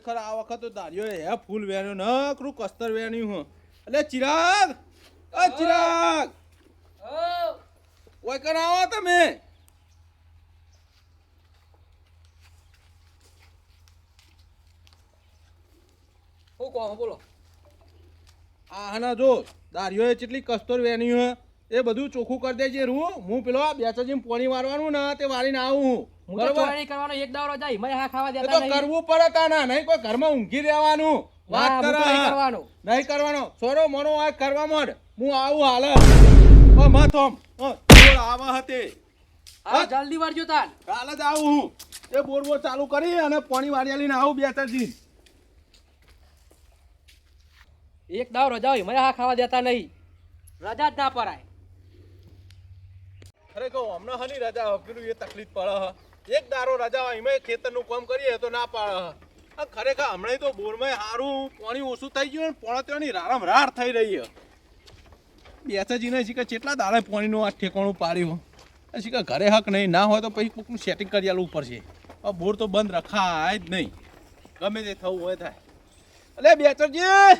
ખરેખર આ વખત તો દારિયો હે ફૂલ વેણ્યો કરું કસ્તર વેણ્યું હું. એટલે ચિરાગ અ ચિરાગ. કોઈ કર આવો તમે? હું કહો બોલો. આ હના જો દારિયોએ કેટલી કસ્તર વેણ્યું હે એ બધું ચોખ્ખું કરી દેજે રૂ. હું પેલો આ પોણી મારવાનું ને તે વાળીને આવું હું. બરોબર. કરવાનો એક દાવરો જાય મેં હા ખાવા એ દેતા તો કરવું પડે તાના નહીં કોઈ ઘરમાં ઊંઘી રહેવાનું. વાત ના, હું નહીં હા. કરવાનું. નહીં કરવાનો. સોરો મોનો આ કરવા માંડ. હું આવું હાલ. ઓ માથોમ ઓ બોલ આવા હતી. હા જલ્દી વાળજો તાન. કાલે જ આવું હું. એ બોર બોર ચાલુ કરી અને પાણી વાળી લઈને આવું બે ચાર દિન. એક દાવ રજા હોય મને હા ખાવા દેતા નહીં. રજા જ ના પરાય ખરેખર હમણાં હની રજા પેલું એ તકલીફ પડે. એક દારો રજા હોય એમાં ખેતરનું કામ કરીએ તો ના પાડે. ખરેખર હમણાં તો બોરમાં સારું પાણી ઓછું થઈ ગયું પોણા ત્યાંની રારમ રાર થઈ રહી બેસાજીને શીખે કેટલા દાડે પાણીનું આ ઠેકાણું પાડ્યું. શીખે ઘરે હક નહીં, ના હોય તો પછી કોકનું સેટિંગ કરી આલવું પડશે. બોર તો બંધ રખાય જ નહીં. ગમે તે થવું હોય થાય. અલે બેચરજી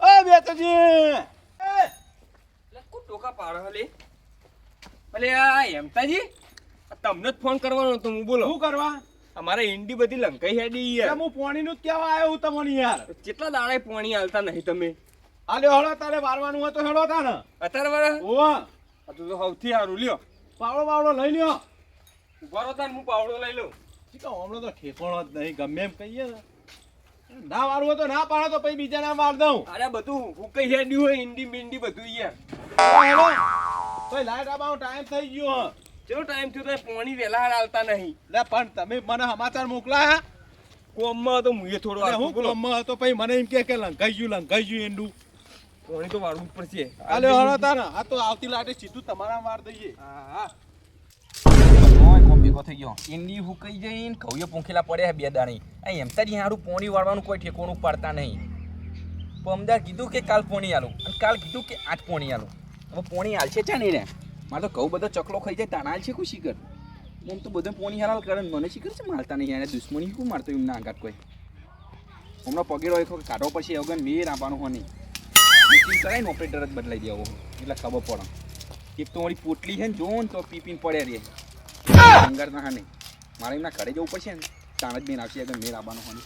ઓ બેચરજી ટોકા પાડો હલે ભલે આ હેમતાજી? તમને જ ફોન કરવાનો હતો હું બોલો. શું કરવા? અમારે ઈંડી બધી લંકાઈ હેડી યાર. હું પોણીનું જ કહેવા આવ્યો હું તમને યાર. કેટલા દાડે પોણી આલતા નહીં તમે? આલે હળો તારે વારવાનું હોય તો હેડો તા ને અત્યારે વારે? ઓવા આ તો તો સૌથી સારું લ્યો. પાવડો પાવડો લઈ લ્યો. ઊભા રહો તાન હું પાવડો લઈ લઉં. ઠીક હમણાં તો ઠેકોણો જ નહીં ગમે એમ કહીએ ને. ના વારું હોય તો ના પાડો તો પછી બીજા ના વાર દઉં. અરે બધું હું કઈ હેડ્યું હોય ઈંડી બિંડી બધું યાર. તો લાઈટ આબાનો ટાઈમ થઈ ગયો હ. ચલો ટાઈમ થયો તો પાણી વહેલા હાલતા નહીં. લે પણ તમે મને સમાચાર મોકલાયા કોમમાં તો મુએ થોડો હું કોમમાં હતો પછી મને એમ કે કે લંકાઈ ગયું લંકાઈ ગયું એંડું. પાણી તો વાળવું જ પડશે. આલે હળો તાર. આ તો આવતી લાટે સીધું તમારા માર દઈએ હા હા. ભેગો થઈ ગયો. ઈંડી હુકાઈ જઈને ઘઉંએ પૂંખેલા પડ્યા છે બે દાણી. આ એમતાજી હારું પોણી વાળવાનું કોઈ ઠેકોણું પાડતા નહીં. પમદાર કીધું કે કાલ પોણી આલું. અને કાલ કીધું કે આઠ પોણી આલું. હવે પોણી આલશે ચા નહીં રે મારે તો કહું બધો ચકલો ખાઈ જાય, તાણાલ છે કોઈ શીખર? એમ તો બધું પોણી હરાલ કરે મને શીખર છે મારતા નહીં, એને દુશ્મની શું મારતો એમને આઘાત કોઈ? હમણાં પગેડો એક કાઢવો પછી અગન મેર આપવાનું હોય નહીં. કરાય ને ઓપરેટર જ બદલાઈ દેવો એટલે ખબર પડે. એક તો મારી પોટલી છે ને જો ને તો પીપીને પડ્યા રે. અંગાર ના નહીં મારે એમના ઘરે જવું પડશે ને, તાણ જ બેન આવશે, અગર મેર આવવાનો હોય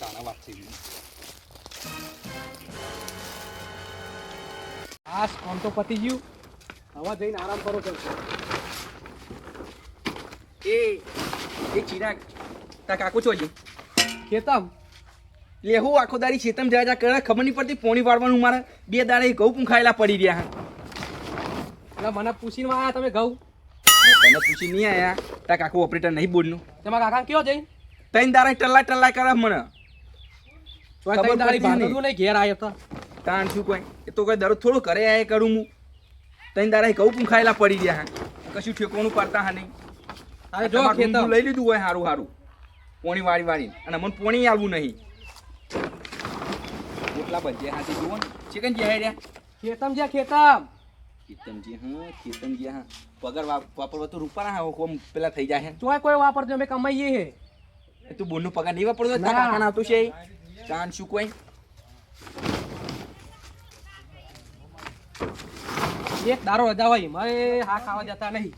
તાણા વાત છે આ કોમ તો પતી ગયું. હવે જઈને આરામ કરો ચાલશે એ એ ચિરાગ તા કાકુ છો હજી? ખેતમ લે હું આખો દારી શેતમ જાય જા કરે ખબર નહીં પડતી પોણી વાળવાનું મારે. બે દાડે ઘઉં પૂંખાયેલા પડી રહ્યા એટલે મને પૂછીને આવ્યા તમે ઘઉં? તને પૂછી નહીં આયા. તા કાકુ ઓપરેટર નહીં બોલનું. તમારા કાકા કયો જઈ ત્રણ દાડા ટલ્લા ટલ્લા કરે મને. ઘેર આવ્યા તો. તાણ શું કોઈ? એ તો કોઈ દરરોજ થોડું કરે આયા કરું હું. ત્રણ દાડા ઘઉં પૂંખાયેલા પડી ગયા હા. કશું ઠેકોનું પડતા હા નહીં. અરે જો ખેતર. લઈ લીધું હોય સારું સારું પોણી વાળી વાળી. અને મને પોણી આવવું નહીં. એટલા બધે હાથે જુઓ ચિકન જે રહ્યા ખેતમ જ્યાં ખેતમ. ચેતનજી હા ચેતનજી હા. પગાર વાપરવા તો રૂપા હા કોમ પેલા થઈ જાય તો કોઈ વાપરજો અમે કમાઈએ હે. તું બોનનો પગાર નહીં વાપરતો. તારા આવતું છે ચાન શું કોઈ? એક દારો રજા હોય મારે હા ખાવા જતા નહીં.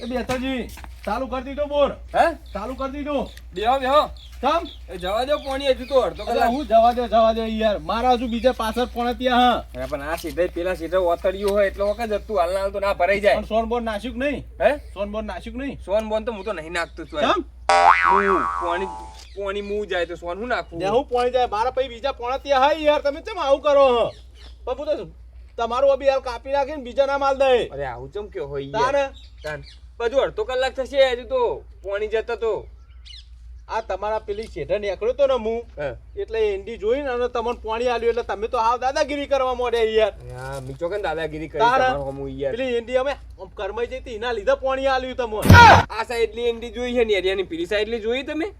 એ બેતાજી ચાલુ કરી દીધો બોર. હે? ચાલુ કરી દીધો. બેહો બેહો. તમ એ જવા દો પોણી હજુ તો અડધો કલાક. હું જવા દો જવા દો યાર. મારા હજુ બીજા પાછળ પણ ત્યાં હા. અરે પણ આ સીધે પેલા સીધે ઓતડ્યું હોય એટલે વખત જતું હાલ હાલ તો ના ભરાઈ જાય. પણ સોનબોન નાસ્યું નહીં? હે? સોનબોન નાસ્યું નહીં? સોન બોન તો હું તો નહીં નાખતું છું તમ હું પોણી પાણી મું જાય તો સોન હું નાખું? હું પોણી જાય. મારા પછી બીજા પોણા ત્યાં હા યાર. તમે કેમ આવું કરો હ? પણ તો તમારું અભી હાલ કાપી નાખીને બીજા ના માલ દે. અરે આવું ચમ કયો હોય તારે? બધું અડધો કલાક થશે હજુ તો પોણી જતો તો. આ તમારા પેલી શેઠે નીકળ્યો તો ને હું. એટલે એન્ડી જોઈને અને તમને પાણી આલ્યું એટલે તમે તો હાવ દાદાગીરી કરવા માંડ્યા યાર. હા મીચો કે દાદાગીરી કરી? તમારો હમું યાર. પેલી એન્ડી અમે કરમાઈ જતી એના લીધે પાણી આલ્યું તમને આ સાઈડની એન્ડી જોઈ છે ને એરિયાની પેલી સાઈડની જોઈ તમે?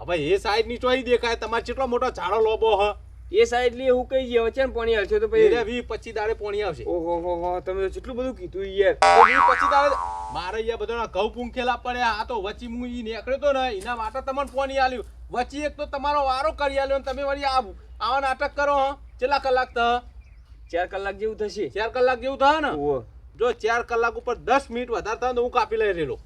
હવે એ સાઈડની ચોઈ દેખાય તમારે કેટલો મોટો ઝાડો લોબો હ. એ સાઈડ લી હું કઈ ગયો વચ્ચે પાણી આવશે તો પછી વી પચીસ દાડે પોણી આવશે. ઓહો હો હો તમે જેટલું કેટલું બધું કીધું યાર. તો વીસ પચીસ દાડે મારે અહીંયા બધાના ઘઉં પૂંખેલા પડ્યા આ તો વચ્ચે હું ઈ નીકળ્યો તો ને એના માટે તમને પાણી આલ્યું. વચ્ચે એક તો તમારો વારો કરી આલ્યો ને તમે વળી આ આવા નાટક કરો હા. કેટલા કલાક તો ચાર કલાક જેવું થશે. ચાર કલાક જેવું થાય ને? જો ચાર કલાક ઉપર દસ મિનિટ વધારે થાય તો હું કાપી લઈ રહેલો.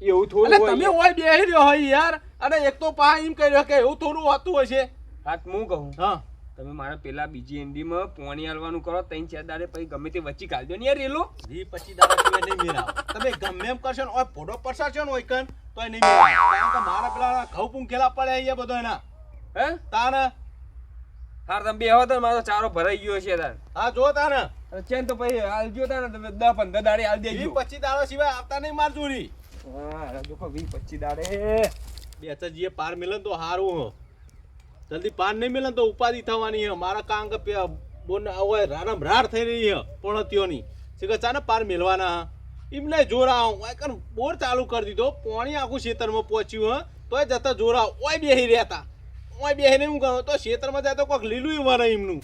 એવું થોડું તમે હોય બેહી રહ્યો હોય યાર. અને એક તો પા એમ કહી રહ્યો કે એવું થોડું હોતું હશે. હાથ હું કહું? હા. તમે મારા પેલા બીજી એન્ડીમાં પોણી હાલવાનું કરો ત્રણ ચાર દાડે પછી ગમે તે વચ્ચે કાઢ દો ને યાર રેલો. વી પચીસ દાડા સિવાય નહીં મેરા તમે ગમે એમ કરશો ને ઓય ફોટો પરસાશો ને ઓય કન તોય નહીં મેરા કારણ કે મારા પેલા ઘઉં પૂંખેલા પડે અહીંયા બધો એના. હે? તાને? હાર તમે બે તો મારો ચારો ભરાઈ ગયો છે તાર. હા જો તાને. ચેન તો પછી હાલ ગયો તાને તમે દસ પંદર દાડે હાલ વી દેજો. પચીસ દાડો સિવાય આવતા નહીં મારજો રી હા જો વી પચીસ દાડે. બે હજાર પાર મિલે તો હારું હ. જલ્દી પાર નહીં મિલે તો ઉપાધિ થવાની હે. મારા કાંગ બોન ઓય રારમ રાર થઈ રહી હે પોણતીઓની. શીખર ચાને પાર મેળવાના એમને જોરા ઓય કન બોર ચાલુ કરી દીધો. પોણી આખું ખેતરમાં પહોંચ્યું હ. તોય જતા જોરા ઓય બેહી રહેતા. ઓય બેહીને હું કહું, તો ખેતરમાં જાય તો કોઈક લીલું વરે એમનું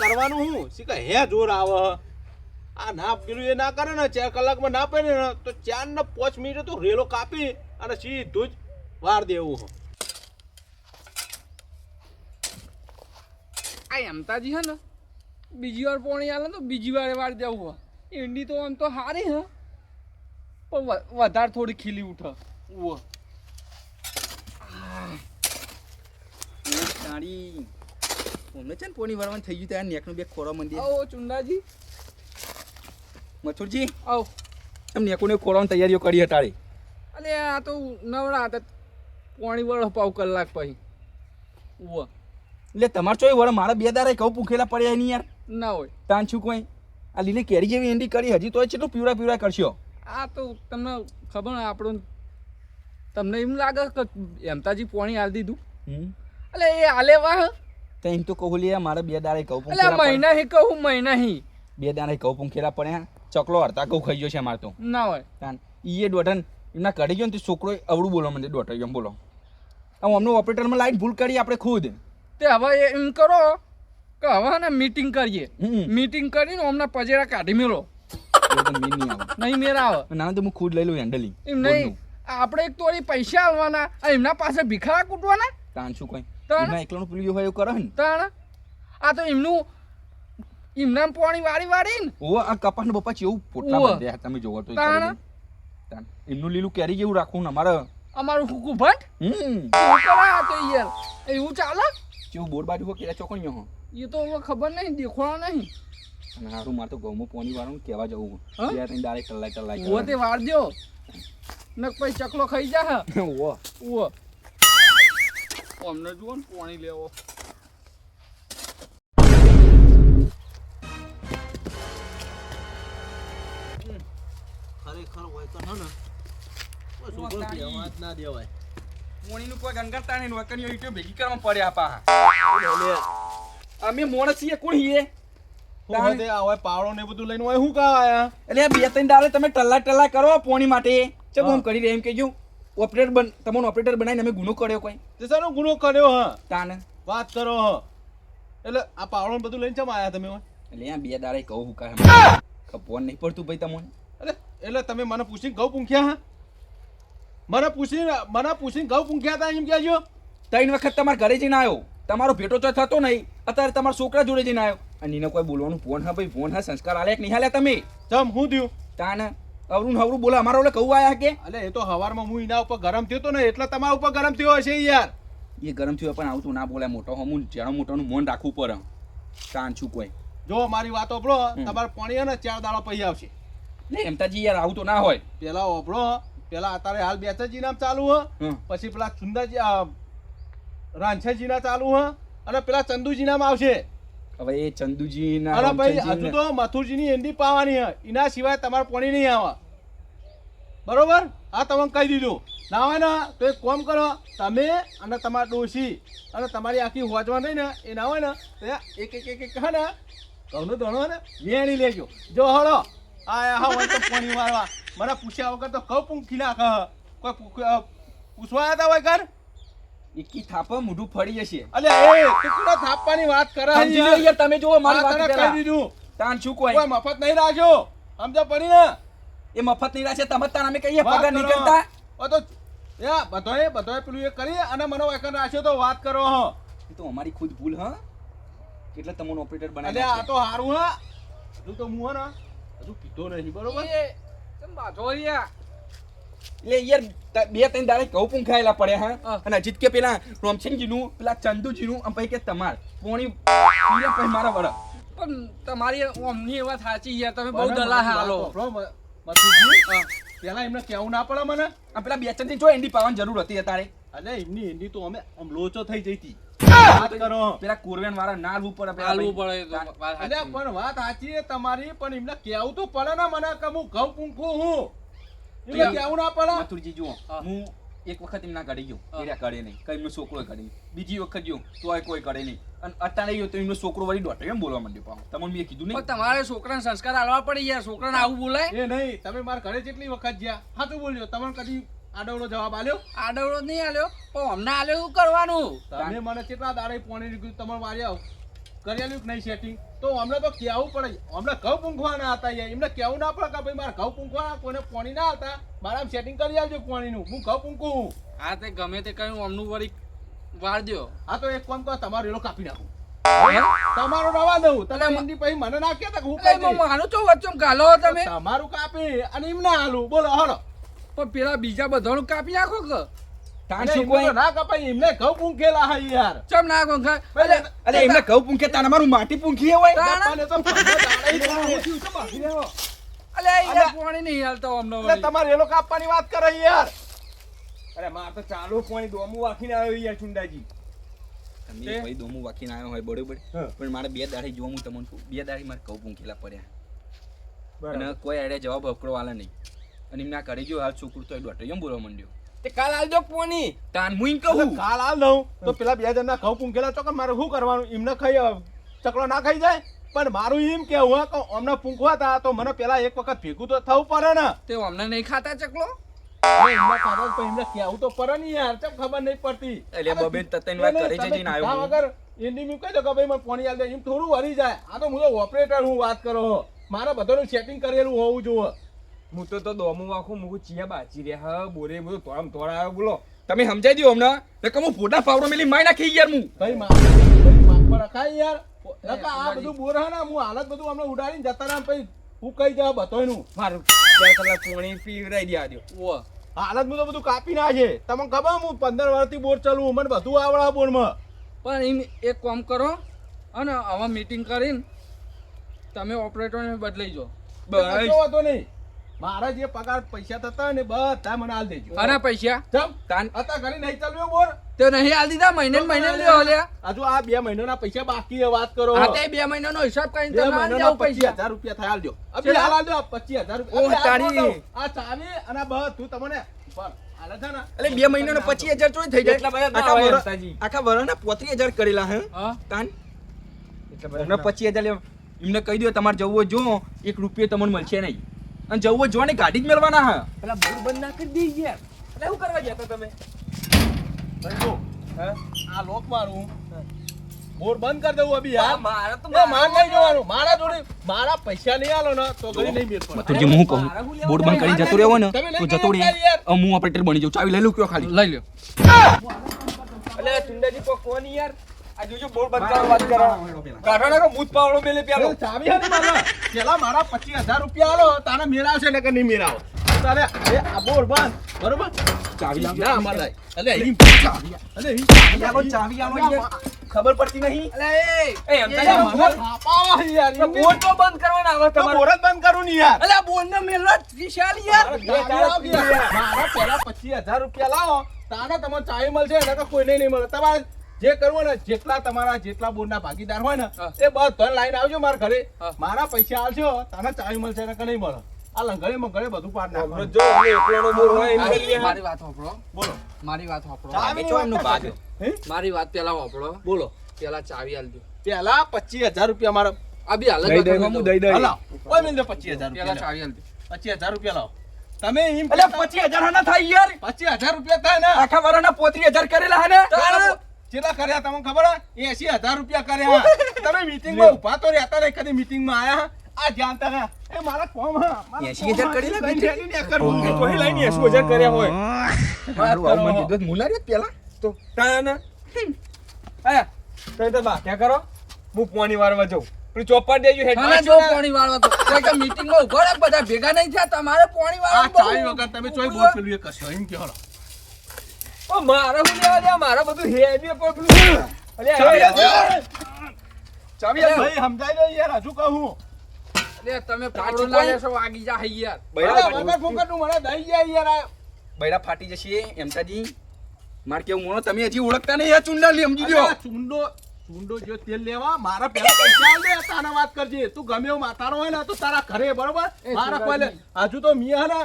કરવાનું હું? શીખર હે જોર આવે આ ના પેલું એ ના કરે ને, ચાર કલાકમાં ના પડે ને, તો ચાર ને પાંચ મિનિટે તો રેલો કાપી અને સીધું જ વાર દેવું હ. આ એમતાજી હે ને બીજી વાર પોણી આલે તો બીજી વારે વાર જવું હોય ઈંડી તો આમ તો સારી હે. પણ વધારે થોડી ખીલી ઉઠે. ઉવો. તારી અમને છે ને પોણી વાળવાનું થઈ ગયું ત્યાં નેકનું બે ખોરા મંદિર. આવો ચુંડાજી. મથુરજી આવો. એમ નેકુને ખોરાની તૈયારીઓ કરી હટાડી. અને આ તો નવરા હતા પોણી વળ પાવ કલાક પછી. ઉવો. એટલે તમારે ચોય વર મારા બે દારે કહું પૂખેલા પડ્યા નહીં યાર. ના હોય. તાન છું કોઈ. આ લીલી કેરી જેવી એન્ડી કરી હજી તોય કેટલું પીવડા પીવડા કરશો? આ તો તમને ખબર ને આપણું તમને એમ લાગે કે એમતાજી પોણી હાલ દીધું. એટલે એ હાલે વાહ. તો એમ તો કહું લે મારા બે દારે કહું પૂખેલા. મહિના હી કહું મહિના હી બે દારે કહું પૂખેલા પડ્યા. ચકલો હરતા કહું ખાઈ ગયો છે મારે તો. ના હોય. તાન ઈએ દોઢન એમના કાઢી ગયો ને તે છોકરો અવળું બોલો મને દોઢ બોલો. આમ અમને ઓપરેટરમાં લાઈન ભૂલ કરી આપણે ખુદ. તે હવે એમ કરો કે હવે ને મીટિંગ કરીએ. મીટિંગ કરીને હમણાં પજેરા કાઢી મેલો. તો નહીં મેરા આવે ના તો હું ખુદ લઈ લઉં હેન્ડલિંગ એમ નહીં. આપણે એક તોડી પૈસા આવવાના એમના પાસે ભિખારા કૂટવાના? તાણ શું કઈ? તાણ? એમના એકલાનું પેલું હોય એવું કરે ને? તાણ? આ તો એમનું એમના પાણી વાળી વાળી ને? ઓ આ કપાસના બપા ચેવું પોટલા. બાંધ્યા તમે જોવો તો તાણ? એમનું લીલું કેરી જેવું રાખવું ને અમારે. અમારું કુકુ ભટ્ટ હમ. આ તો યાર? એવું ચાલે? ચેવું બોર બાજુ હો કેટલા ચોકણીઓ હો. એ તો હવે ખબર નહીં દેખોડા નહીં. અને હારું મારે તો ગૌમાં પોની વાળું કહેવા જવું યાર ત્રણ દાડે કલાક કલાક ઉવો તે વાર દ્યો. નક પછી ચકલો ખાઈ જા ઓ ઓ અમને જુઓ ને પોણી લેવો. ખરેખર હોય તો ને કોઈ છોકરો કહેવા જ ના દેવાય. પોણીનું કોઈ ગંગાતા નહીં વકનીઓ ઈટો ભેગી કરવા પડ્યા પા અમે મોણસ છીએ કોણ હીએ પાવડો ને બધું લઈને હોય હું કા આયા? એટલે બે ત્રણ દાડે તમે ટલ્લા ટલ્લા કરો પોણી માટે. ચમ હું. કરી રહ્યા એમ કેજો ઓપરેટર બન તમને ઓપરેટર બનાવીને અમે ગુનો કર્યો કોઈ. તે સાનો ગુનો કર્યો હા? તાને વાત કરો હ. એટલે આ પાવડો ને બધું લઈને ચમ આયા તમે એટલે આ બે દાડે કહું હું કા ફોન નહીં પડતું ભાઈ તમને. એટલે એટલે તમે મને પૂછીને કહું પૂંખ્યા હા? મને પૂછીને મને પૂછીને ઘઉં પૂંખ્યા હતા એમ કહેજો. ત્રણ વખત તમારા ઘરે જઈને આવ્યો. તમારો ભેટો તો થતો નહીં. અત્યારે તમારા છોકરા જોડે જઈને આવ્યો. અને એને કોઈ બોલવાનું ફોન હા ભાઈ ફોન હા સંસ્કાર આલે કે નહીં હાલે તમે? ચમ હું થયું? તાને અવરું હવરું બોલા અમારા ઓલે કહું આયા કે? અલે એ તો હવારમાં હું એના ઉપર ગરમ થયો તો ને એટલે તમારા ઉપર ગરમ થયો હશે યાર. એ ગરમ થયો પણ આવતું ના બોલે મોટો હું જેણો મોટોનું મોન રાખવું પડે. કાન છું કોઈ. જો મારી વાત ઓપડો તમારે પાણી ને ચાર દાડા પછી આવશે. ને એમતાજી યાર આવું તો ના હોય. પેલા ઓપડો પેલા અત્યારે હાલ બેચરજી નામ ચાલુ હ. પછી પેલા સુંદરજી રાંછાજી ના ચાલુ હ. અને પેલા ચંદુજી નામ આવશે. હવે એ ચંદુજી ના અરે ભાઈ હજુ તો મથુરજી ની એન્ડી પાવાની હ. એના સિવાય તમારે પોણી નહીં આવે બરોબર? આ તમને કહી દીધું. ના હોય ને તો એક કોમ કરો. તમે અને તમારા ડોશી અને તમારી આખી હોજમાં નહીં ને એ ના હોય ને તો એક એક એક એક ને ઘઉંનું ધણો ને વેણી લેજો. જો હળો. આ હા હોય તો પાણી મારવા મને પૂછ્યા વગર તો કઉ પૂંખી નાખ. કોઈ પૂછવા હતા હોય કર એકી થાપા મોઢું ફળી જશે. અલ્યા એ ટુકડા થાપવાની વાત કરે યાર. તમે જોવો મારી વાત તને દીધું. તાન શું કોઈ? કોઈ મફત નહીં રાખ્યો સમજો પડી ને? એ મફત નહીં રાખે તમે તાન અમે કહીએ પગાર. નહીં કરતા ઓ તો યા બધાએ બધાએ પેલું એ કરી અને મને રાખ્યો તો વાત કરો હ. એ તો અમારી ખુદ ભૂલ હા? એટલે તમને ઓપરેટર બનાવી આ તો હારું હા. તો હું હે ને. હજુ પીધો નહીં બરોબર? એ કેમ બાધો યાર એટલે યાર બે ત્રણ દાડે ઘઉં પૂંખાયેલા પડ્યા હા. અને અજીત કે પેલા રોમસિંગજીનું પેલા ચંદુજીનું અને પછી કે તમાર. પોણી પછી મારા વડા. પણ તમારી ઓમની વાત સાચી યાર તમે બહુ દલા હાલો. પેલા એમને કેવું ના પડે મને. પેલા બે ત્રણ જો એન્ડી પાવાની જરૂર હતી અત્યારે. અરે એમની એન્ડી તો અમે આમ લોચો થઈ જઈ હતી વાત કરો. પેલા કોરવેન વાળા ના ઉપર પેલા પડે તો વાત અલ્યા સાચી. પણ વાત સાચી છે તમારી પણ એમને કેવું તો પડે ને મને કે હું ઘઉં પૂંખું હું. એમને કેવું ના પડે? મથુરજી જુઓ. હું. એક વખત એમના ઘરે ગયો. હા. કરે નહીં. કઈ એમનો છોકરો કરે નહીં. બીજી વખત ગયો તોય કોઈ કરે નહીં. અને અત્યારે ગયો તો એમનો છોકરો વળી દોઢ એમ બોલવા માંડ્યો પાછો. તમને મેં કીધું નહીં. તમારે છોકરાને સંસ્કાર આલવા પડે યાર છોકરાને આવું બોલાય? એ નહીં તમે મારા ઘરે જેટલી વખત ગયા. હાથું બોલ્યો તમને કદી આડવડો જવાબ આલ્યો? આડવડો નહીં આલ્યો પણ હમણાં આલ્યો શું કરવાનું? તમે મને કેટલા દાડે પોણી નીકળ્યું તમારે માર્યા કરેલું કે નહીં સેટિંગ તો અમને તો કહેવું પડે અમને ઘઉં પૂંખવાના હતા યાર. એમને કહેવું ના પડે કે ભાઈ મારે ઘઉં પૂંખવાના કોઈને પોણી ના હતા. મારા સેટિંગ કરી આવજો પોણીનું. હું ઘઉં પૂંખું. હા તે ગમે તે કયું અમનું વળી વાર દ્યો. હા તો એક કોમ કરો તમારો રેલો કાપી નાખું. તમારો રવા દઉં. તમે હિન્દી પછી મને ના કહેતા હું કઈ કહી દઈશ. માનું છું વચ્ચે ગાલો તમે. તમારું કાપી અને એમને હાલું બોલો હલો. પણ પેલા બીજા બધાનું કાપી નાખો કે? ના કપાય એમને ઘઉં પૂંખેલા હા યાર. ચમ અરે, એમને ઘઉં પૂંખે માટી હોય. અલે પાણી નહીં હાલતા અમને તમારે કાપવાની વાત કરે યાર. અરે માર તો ચાલુ પાણી દોમું વાખીને આવ્યો યાર ચુંડાજી. તમે ભાઈ દોમું વાકીને આવ્યો હોય બરોબર? પણ મારે બે દાડી જોવા હું તમને બે દાડી મારે ઘઉં પૂંખેલા પડ્યા. અને કોઈ આડે જવાબ અકડો વાલા નહીં. અને એમના ઘરે જો હાલ છોકરું તો દોઢ એમ બોલવા માંડ્યો. તે કાલ આલજો પોણી તાન મુઈન કહું? કાલ આલ દઉં. તો પેલા બે જણના ઘઉં પૂંખેલા ચોકન મારે શું કરવાનું? એમને ખાઈ ચકલો ના ખાઈ જાય? પણ મારું એમ કેવું હે કે અમને પૂંખવા તા તો મને પેલા એક વખત ભેગું તો થવું પડે ને. તે અમને નહીં ખાતા ચકલો? એમને ખાતા તો એમને કેવું તો પડે ને યાર ચમ ખબર નહીં પડતી. એટલે બબે તત્તાની વાત એને કરે છે તમે જઈને આવ્યો વગર એની કહી દો કે ભાઈ મને આલ એમ થોડું વળી જાય. આ તો હું તો ઓપરેટર હું વાત કરો. મારે બધાનું સેટિંગ કરેલું હોવું જોઈએ. હું તો તો દોમું આખું મુકું ચિયા બાચી રહ્યા. હા બોરે બધું તોડમ તોડાયો બોલો. તમે સમજાઈ દો હમણાં? ને કમો ફોટા પાવડો મેલી મારી નાખી યાર હું. ભાઈ માં ભાઈ રખાય યાર. નકા આ બધું બોર ના ને હું હાલત બધું હમણાં ઉડાડીને જતા રહ્યા પછી હું કઈ જાય બધાયનું મારું બે કલાક પોણી પીવરાઈ દે દો ઓ હાલત હું તો બધું કાપી નાખે. તમને ખબર હું પંદર વર્ષથી બોર ચાલુ મને બધું આવડા બોરમાં. પણ એમ એક કામ કરો અને આવા મીટિંગ કરીને તમે ઓપરેટરને બદલાઈ જો બસ. વાંધો નહીં. મારા જે પગાર પૈસા થતા ને બધા મને આલ દેજો. આના પૈસા? ચમ? તાન અતા ઘરે નહીં ચાલ્યો બોર? તે નહીં આલ દીધા? મહિને મહિને લ્યો લ્યા હજુ આ બે મહિનાના પૈસા બાકી હે વાત કરો. હા તે બે મહિનાનો હિસાબ કરીને તમે આલ પચીસ પૈસા. હજાર રૂપિયા થાય આલ દો. અબે હાલ આલ દો 25000 રૂપિયા. ઓ તારી. આ ચાવી અને બધું તમને એટલે બે મહિનાનો પચીસ ચોરી થઈ જાય. એટલા આખા હોય વરસ- વરના પોત્રીસ હજાર કરેલા હે તાન. એટલે હમણાં પચીસ હજાર લેવા એમને કહી દો તમારે જવું જો એક રૂપિયો તમને મળશે નહીં. અને જવું હોય જો ગાડી જ મેળવાના હા. પેલા બોર બંધ ના કરી દઈ યાર એટલે શું કરવા ગયા તમે? જો, આ લોક મારું. બોર બંધ કરી દઉં અભી યાર મારા તો માર નહીં જવાનું. મારા જોડે મારા પૈસા નહીં આલો ને તો ઘડી નહીં મેળ પડે. જે હું કહું બોર બંધ કરી જતો રહેવો ને તો જતો રહે. હું ઓપરેટર બની જાઉં. ચાવી લઈ લઉં કયો ખાલી? લઈ લ્યો. એટલે ચુંડાજી કો કોની યાર. જોજો બંધ કરવા વાત કરો. કાઢો નાખો મૂત પાવડો મેલે પેલો. ચાવી હતી મારા. પેલા મારા પચીસ રૂપિયા આલો તારે મેળાવશે ને કે નહીં મેળાવો. તારે એ આ બોર બંધ બરોબર? ચાવી લાવ. ના અમારે લાય. અલે અહીં ચાવી અલે અહીં ચાવી આલો, ચાવી આલો ખબર પડતી નહીં? અલે એ એમ એ થાય યાર. તો તો બંધ કરવાના આવે તો તમારે. બંધ કરું ને યાર. અલે આ બોલને મેલો વિશાલ યાર. મારા પેલા રૂપિયા લાવો. તારે તમને ચાવી મળશે નકર કોઈને નહીં મળે. તમારે જે કરવું ને જેટલા તમારા જેટલા બોરના ભાગીદાર હોય ને. એ બધા લાઈન આવજો મારા ઘરે. મારા પૈસા આવશો તને ચાવી મળશે નકર નહીં મળે. આ લંગડે મંગળે બધું પાડ નાખો જો એકલાનો બોર હોય. મારી વાત સાંભળો બોલો. મારી વાત સાંભળો ચાવી એમનું ભાગ. મારી વાત પેલા સાંભળો બોલો. પેલા ચાવી આલજો. પેલા પચીસ હજાર રૂપિયા મારા આ બી હાલ દઈ દઈ હું દઈ દઈ. હલાવ. ઓય દે પચીસ હજાર પેલા રૂપિયા ચાવી આલજો. પચીસ હજાર રૂપિયા લાવો. તમે એમ એટલે પચીસ હજાર ના થાય યાર. પચીસ હજાર રૂપિયા થાય ને. આખા વર્ષના પોત્રી હજાર કરેલા હે ને? કેટલા કર્યા તમને ખબર હે એસી હજાર રૂપિયા કર્યા. તમે મીટિંગમાં ઊભા તો રહેતા નહીં કદી મીટિંગમાં આયા આ જાણતા ના એ મારા ફોર્મ હા મારા 80,000 કરી લે, meeting. લઈને કે એસી હજાર કર્યા હોય. મારું આવું મને દીધું મુલારી પેલા? તો તાના. આયા તમે તો બાક્યા કરો. હું પોણી વારવા જાઉં. પેલું ચોપડ દેજો હેડ હા, જો પોણી વાળવા તો. કોઈ કે મીટિંગમાં ઊભો રહે બધા ભેગા નહીં થયા તમારે પોણી આ ચાઈ વગર તમે ચોય બોલ પેલું એ કશો એમ કહો. ઓ મારે હું લેવા દે મારે બધું હેવી પર ચાવી ભાઈ સમજાઈ દો યાર હજુ કહું. એટલે તમે પાવડો ના લેશો વાગી જા હઈ યાર. બૈરા અરે વગર ફૂંકટનું મને દઈ જાય યાર બૈરા ફાટી જશે એમતાજી. માર કેવું મોનો તમે હજી ઓળખતા નહીં આ ચુંડાલી સમજી લ્યો. આ ચૂંડો ચૂંડો જો તેલ લેવા મારા પેલા પૈસા આલ દે તાને વાત કરજે. તું ગમે એવું માતારો હોય ને તો તારા ઘરે બરોબર? મારા કોઈ હજુ તો મી હે ને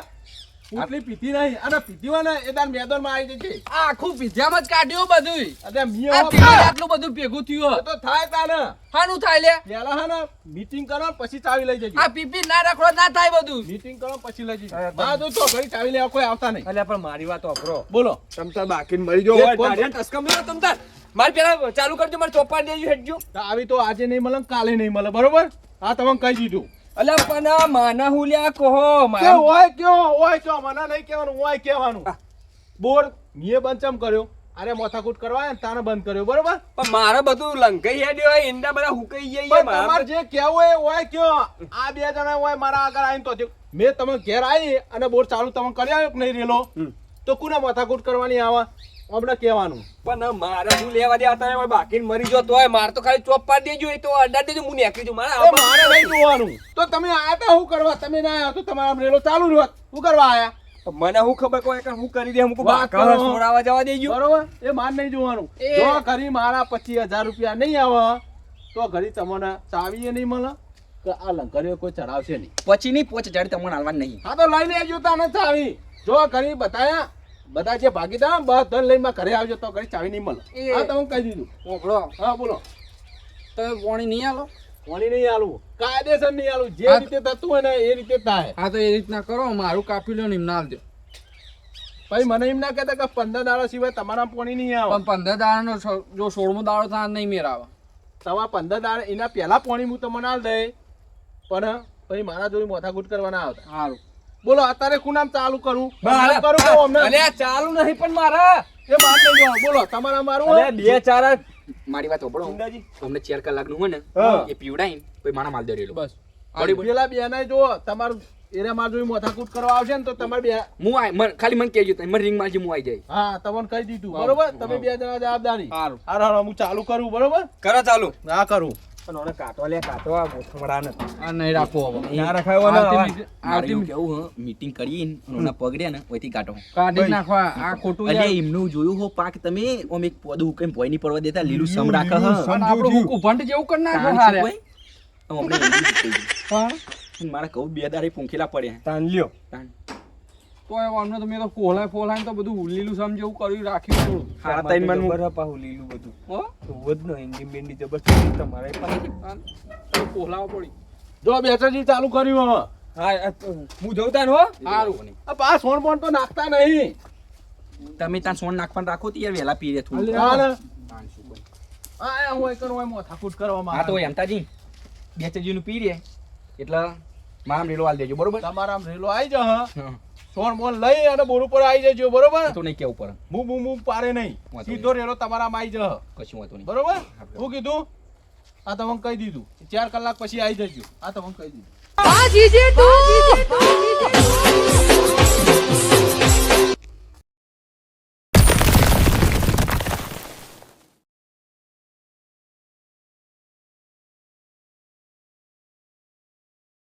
પુટલી પીધી નહીં. અને પીધી હોય ને એ તાર મેદાનમાં આવી જશે આખું પીધ્યામાં જ કાઢ્યું બધું અરે મી તેલ આટલું બધું ભેગું થયું તો થાય તાને. હાનું થાય લે. પેલા હા ને મીટિંગ કરો પછી ચાવી લઈ જજો. આ પીપી ના રાખો ના થાય બધું. મીટિંગ કરો પછી લઈ જજો. માં જો તો ઘડી ચાવી લેવા કોઈ આવતા નહીં. એટલે પણ મારી વાત ઓફરો બોલો. તમ બાકી મરી જો એક હોય કોણ- ધારિયા ટસકા મેલો મારી પેલા ચાલુ કરજો મારે ચોપાડી દેજો હેડજો. આવી તો આજે નહીં મળે કાલે નહીં મળે બરોબર? હા તમે કહી દીધું. અલ્યા પણ આ માના હું કહો કે મારા કયો હોય કયો મને નહીં કહેવાનું હોય કહેવાનું. બોર મીએ બંધ કર્યો. અરે માથાકૂટ કરવા તાને બંધ કર્યો બરોબર? પણ મારે બધું લંકાઈ હેડ્યો હોય ઈંડા બધા હુકાઈ જાય તમારે જે કહેવું એ કયો. આ બે જણા હોય મારા આગળ આવીને તો મેં તમે ઘેર આવી અને બોર ચાલુ તમે કર્યા નહીં રેલો. તો કોને માથાકૂટ કરવાની આવા? હમણાં કહેવાનું. પણ મારે હું લેવા દે આતા મારે બાકી મરી જો તોય માર તો ખાલી ચોપ પાડી દેજો એ તો અડા દેજો હું નીકળી જઉં. મારે મારે નહીં જોવાનું. તો તમે આયા તા શું કરવા? તમે ના આયા તો તમારા રેલો ચાલુ રહ્યો. શું કરવા આયા? મને હું ખબર કોઈ કે હું કરી દે? હું બાકા કરો. છોડાવવા જવા દેજો. બરોબર? એ માન નહીં જોવાનું. જો કરી મારા પછી હજાર રૂપિયા નહીં આવે તો ઘડી તમને ચાવીએ નહીં મળે કે આ લંકરીઓ કોઈ ચડાવશે નહીં. પછી નહીં પોચ હજાર તમને હાલવા નહીં. હા તો લઈને આવજો તને ચાવી. જો ઘરી બતાયા બધા જે ભાગીદાર ધન લઈને મારા ઘરે આવજો તો ઘરે ચાવી નહીં મળે. એ- તો હું કહી દીધું. ઓગળો. હા બોલો. તમે પોણી નહીં આલો? પોણી નહીં આલવું કાયદેસર નહીં આલવું જે રીતે થતું હોય ને એ રીતે થાય. હા તો એ રીતના કરો. મારું કાપી લો ને એમને આલજો પછી મને એમ ના કહેતા કે પંદર દાડા સિવાય તમારા પોણી નહીં આવે. પણ પંદર દાડાનો જો સોળમો દાડો થાય નહીં મેરાવે. તમારા પંદર દાડા એના પહેલા પોણી હું તમને આલ દે પણ પછી મારા જોડે મોથાકૂટ કરવાના આવતા. સારું બોલો અત્યારે કુ નામ ચાલુ કરું? મારે- કરું કહો અમને અલ્યા ચાલુ નહીં પણ મારા. એ માર લઈ. બોલો તમારા મારું? બે ચાર મારી વાત ઓબળો ગુંડાજી. તમને ચાર કલાકનું હોય ને એ પીવડાઈ કોઈ મારા માલ દરેલો બસ. પેલા બેનાય જો તમારું એના માર જોઈ માથાકૂટ કરવા આવશે ને તો તમારે બે હું આય- મન- ખાલી મને કહેજો તમે રિંગ મારજો હું આવી જાય. હા તમને કહી દીધું બરોબર? તમે બે જણા જવાબદારી. સારું. હારો હારો હું ચાલુ કરું બરોબર? કરો ચાલુ. હા કરું. પણ ઓને કાટો લે કાટો આ ગોઠવડા ને આ નહીં રાખો હવે. ના રખાયો ને આવતી હવે. મીટિંગ- મારે આવતી એવું કેવું હે, મીટિંગ કરીને અને ઓના ને ઓયથી કાઢો. કાઢી નાખવા આ ખોટું અલ્યા એમનું જોયું હો પાક તમે ઓમ એક પોદું હુકમ ભોય નહીં પડવા દેતા લીલું સમ રાખે હ. જેવું કરી નાખો હારે. આપણે મારા કહું બે દાડે પૂંખેલા પડ્યા. તાન લ્યો. તાણ. અમને તો મેં તો કોહલાય ફોલાય તો બધું લીલું સમ જેવું કર્યું રાખ્યું થોડું આ તઈન મન બરા પાહુ લીલું બધું. હો? હોવ જ ન હિન્દી બેન્ડી જબરજસ્ત તમારે પણ કોહલાવા પડી. જો બેસરજી ચાલુ કર્યું હવે. હા હું જઉં તાન હો? સારું આ પા સોન તો નાખતા નહીં. તમે ત્યાં સોણ નાખવાનું રાખો તો યાર વહેલા પી રહ્યા થોડું હા. આ હું એકર હોય માથાકૂટ કરવામાં હા તો એમતાજી બે ચજીનું પી રહ્યા એટલે મારા રેલો આલ દેજો બરોબર? તમારા રેલો આવી જા હા. સોન બોન લઈ અને બોર ઉપર આવી જજો બરોબર? તો નહીં કેવું પડે હું બૂમ બૂમ પાડે નહીં. સીધો રેલો તમારામાં આવી જ કશું વાંધો નહીં. બરોબર? હું કીધું આ તમને કહી દીધું. ચાર કલાક પછી આવી જજો. આ તમને કહી દીધું. આ જીજે તું.